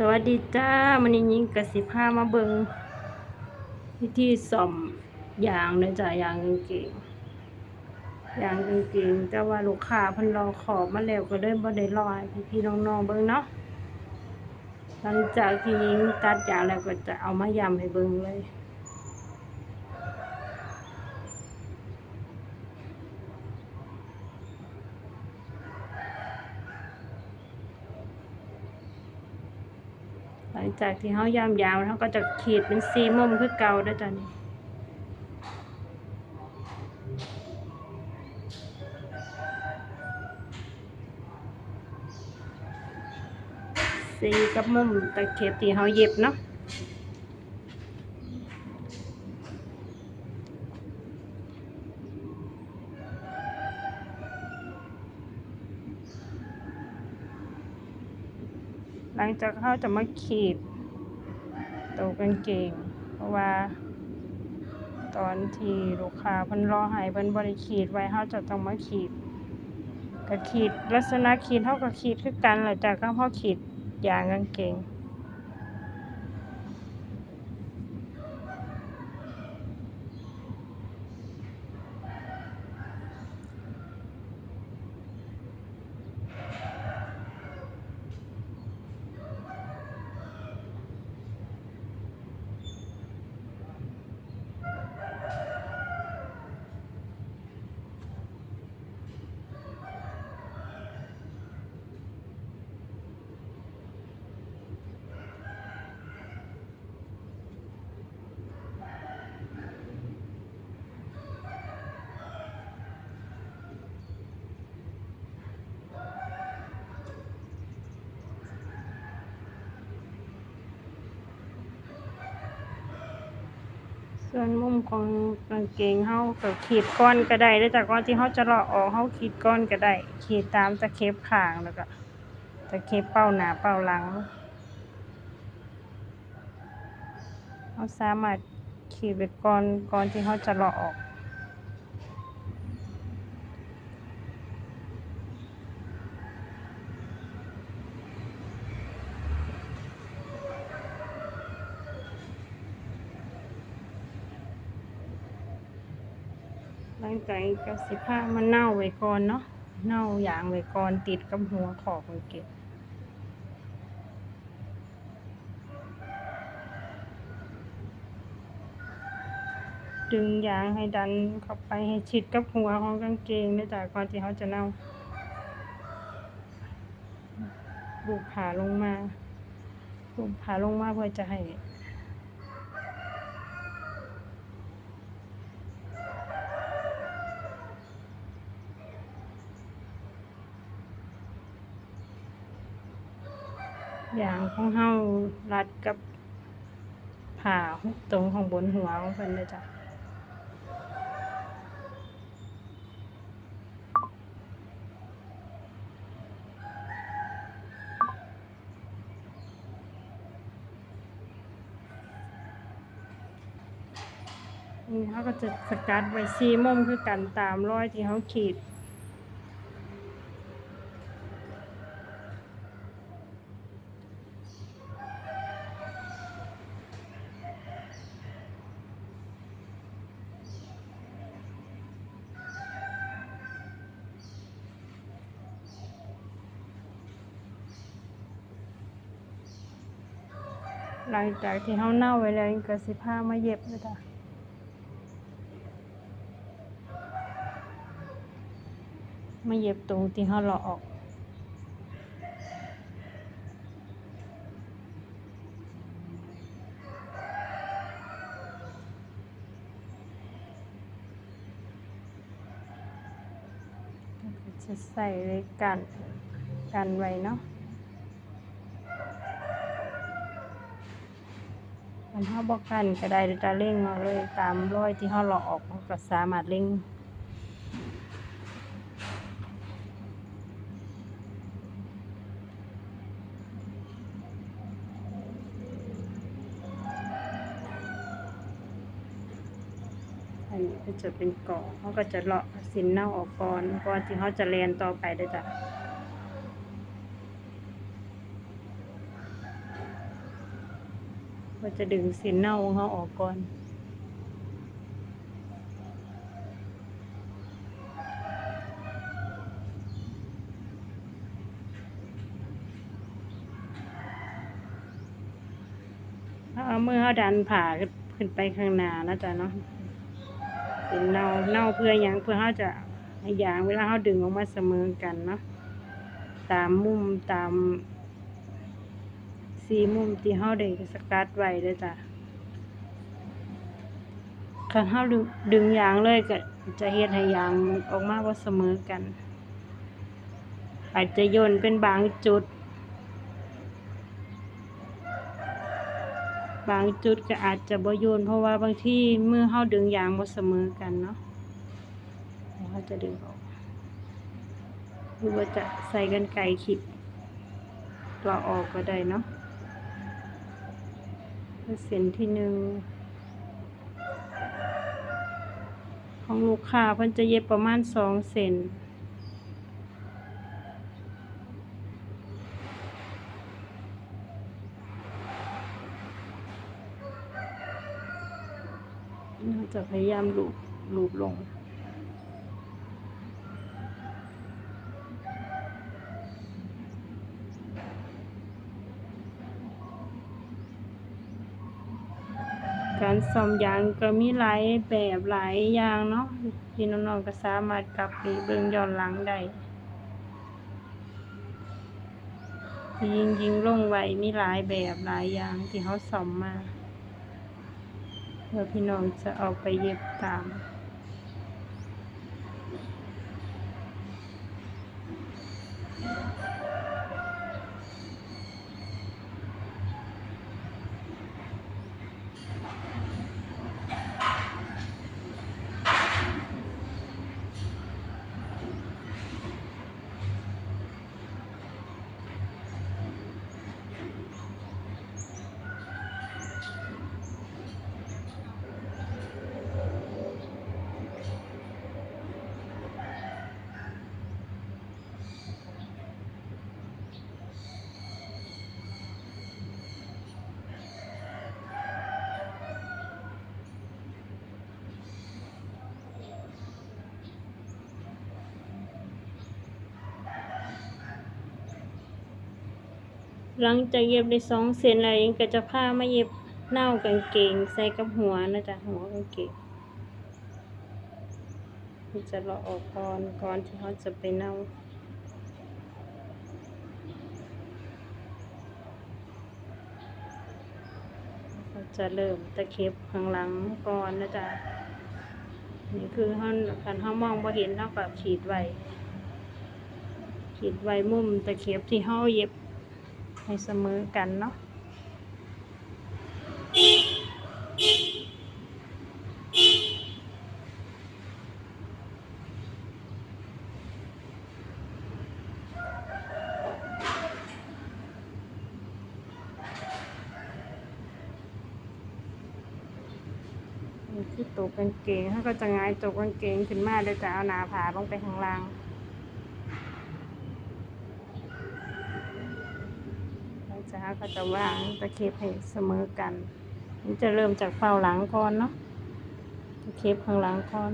สวัสดีจ้ามันนี้ยิงกระสิบห้ามาเบิงวิธีซ่อมยางเนยจ้ะยางกางเกงยางกางเกงแต่ว่าลูกค้าพันรอขอบมาแล้วก็เลยบ่ได้รอยพี่พี่น้องๆเบิงเนาะหลังจากที่ยิงตัดยางแล้วก็จะเอามายำให้เบิงเลย งจากที่เขาย่ำยาวเขาก็จะขีดเป็นสีมุมคือเก่าด้วยจ้ะนี่สีกับมุมตะเข็บที่เขาเย็บเนาะ ลังจากเขาจะมาขีดตัวกางเกง เพราะว่า ตอนที่ลูกค้าเพิ่นรอให้เพิ่นบริขีดไว้เขาจะต้องมาขีดก็ขีดลักษณะขีดเท่ากับขีดคือกันหลังจากเขาขีดยางกางเกง ส่วนมุมของกางเกงเฮาก็ขีดก้อนก็ได้แล้วจากก้อนที่เฮาจะเลาะออกเฮาขีดก้อนก็ได้ ขีดตามตะเข็บข้างแล้วก็ตะเข็บเป้าหน้าเป้าหลังเฮาสามารถขีดไปก้อนก้อนที่เฮาจะเลาะออก หลังจกนี้ก็สิผ้ามันเน่าไว้ก่อนเนาะเน่าอย่างไว้ก่อนติดกับหัวขอบกางเกงดึงยางให้ดันเข้าไปให้ชิดกับหัวของกางเกงนะจ๊ะก่อนที่เขาจะเน่า บุกขาลงมา บุกขาลงมาเพื่อจะให้ อย่างของเฮารัดกับผ่าตรงของบนหัวของเพิ่นเลยจ้ะนี่เขาก็จะสกัดไว้ซีมุมคือกันตามรอยที่เขาขีด หลังจากที่เขาเน่าไว้แล้วก็สิผ้ามาเย็บเลยจ้ะมาเย็บตรงที่เขาเลาะออกจะใส่ไว้กันกันไว้เนาะ มันเฮาบ่กันก็ได้จะเร่งเอาเลยตามรอยที่เฮาเลาะออกเราก็สามารถเร่งอันนี้ก็จะเป็นเกาะเขาก็จะเลาะสินเน่าออกก่อนก่อนที่เขาจะเรียนต่อไปเด้จ้ะ ว่า จะดึงเส้นเน่าของเขาออกก่อน เอามือเขาดันผ่าขึ้นไปข้างหน้านะจ๊ะเนาะเป็นเน่าเน่าเพื่อยังเพื่อเขาจะให้ยางเวลาเขาดึงออกมาเสมอกันเนาะตามมุมตาม สีมุมที่เขาได้สกัดไว้เลยจ้ะคันเขาดึงยางเลยก็จะเฮ็ดให้ยางมันออกมาว่าเสมอกัน อาจจะโยนเป็นบางจุด บางจุดก็อาจจะบ่โยนเพราะว่าบางที่เมื่อเฮาดึงยางบ่เสมอกันเนาะแล้วเขาจะดึงออกหรือว่าจะใส่กันไกรขีดตัวออกก็ได้เนาะ เส้นที่หนึ่งของลูกค้าเพิ่นจะเย็บประมาณสองเซนเราจะพยายามลูบลูบลง การซ่อมยางก็มีหลายแบบหลายอย่างเนาะที่น้องๆก็สามารถกลับไปเบิ่งย้อนหลังได้ยิงยิงลงไว้มีหลายแบบหลายอย่างที่เขาซ่อมมาเพื่อพี่น้องจะเอาไปเย็บตาม หลังจากเย็บได้สองเซนแล้วยังก็จะพามาเย็บเน่ากางเกง ใส่กับหัวนะจ๊ะหัวกางเกงจะเลาะออกก่อนก่อนที่เขาจะไปเน่าเขาจะเริ่มตะเข็บข้างหลังก่อนนะจ๊ะนี่คือเขาคันเขามองพอเห็นเท่ากับขีดไว้ขีดไว้มุมตะเข็บที่เขาเย็บ ให้เสมอกันเนาะนี่คือตัวกางเกงเขาก็จะง่ายตัวกางเกงขึ้นมาแล้วจะเอาหนาผาลงไปข้างล่าง หลัง จากนั้นก็จะวางตะเข็บให้เสมอกันนี่จะเริ่มจากเฝ้าหลังก่อนเนาะตะเข็บข้างหลังก่อน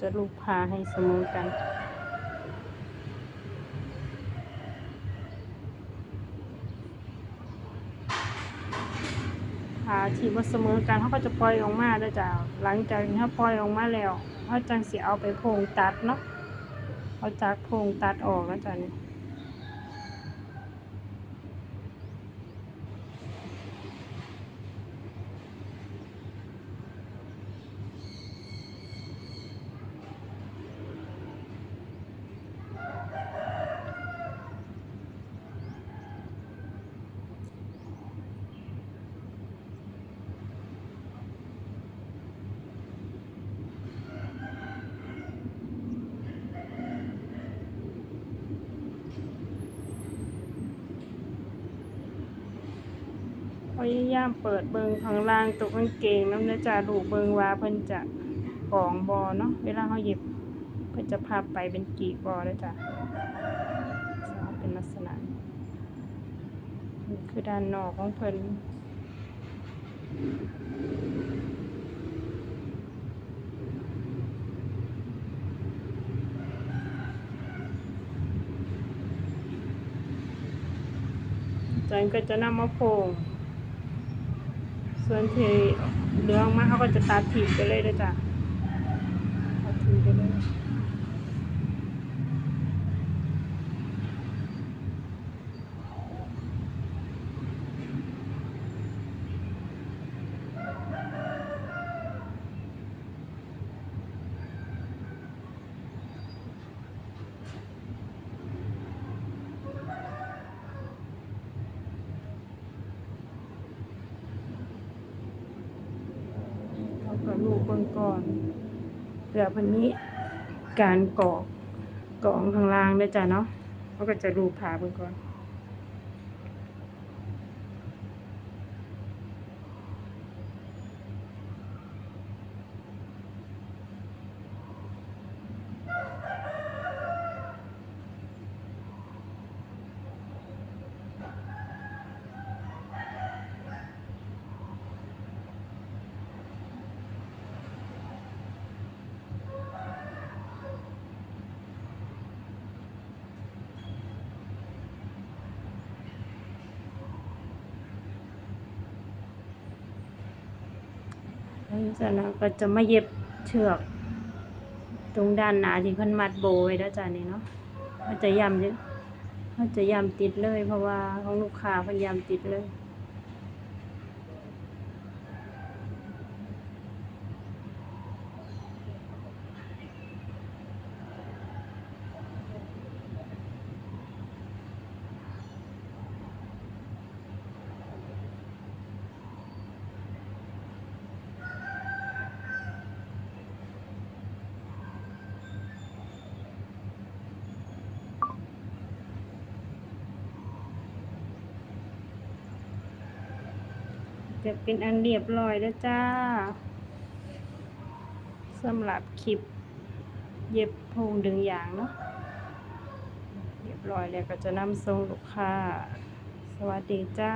จะลูกพาให้เสมอกันพาที่ว่าเสมอกันเขาก็จะปล่อยออกมาแล้วจ้ะหลังจากที่เขาปล่อยออกมาแล้วเขาจังสิเอาไปโพงตัดเนาะ เอาจากโพรงตัดออกแล้วจ้ะนี่ พยายามเปิดเบิงข้างล่างตัวกางเกงน้ำนะจ๊ะลูกเบิงว่าเพิ่นจะกองบอเนาะเวลาเขาหยิบเพิ่นจะพับไปเป็นกีบอแล้วจ้ะเป็นลักษณะนี่คือด้านนอกของเพิ่นจันก็จะนำมาโพง ส่วนที่เหลืองมาเขาก็จะตัดทิ้งไปเลยเด้อจ้ะตัดทิ้งไปเลย เขาก็ลูก เบิ่งก่อนเผื่อพันนี้การกรอกกรองข้างล่างด้วยจ้ะเนาะเขาก็จะรูปผาเบิ่งก่อน จากนั้นก็จะมาเย็บเชือก ตรงด้านหนาที่เพิ่นมัดโบไว้แล้วจ้ะนี่เนาะมันจะย้ำเยอะมันจะย้ำติดเลย เพราะว่าของลูกค้าเพิ่นย้ำติดเลย จะเป็นอันเรียบร้อยแล้วจ้าสำหรับคลิป เย็บโพงดึงยางเนาะเรียบร้อยแล้วก็จะนำส่งลูกค้า สวัสดีจ้า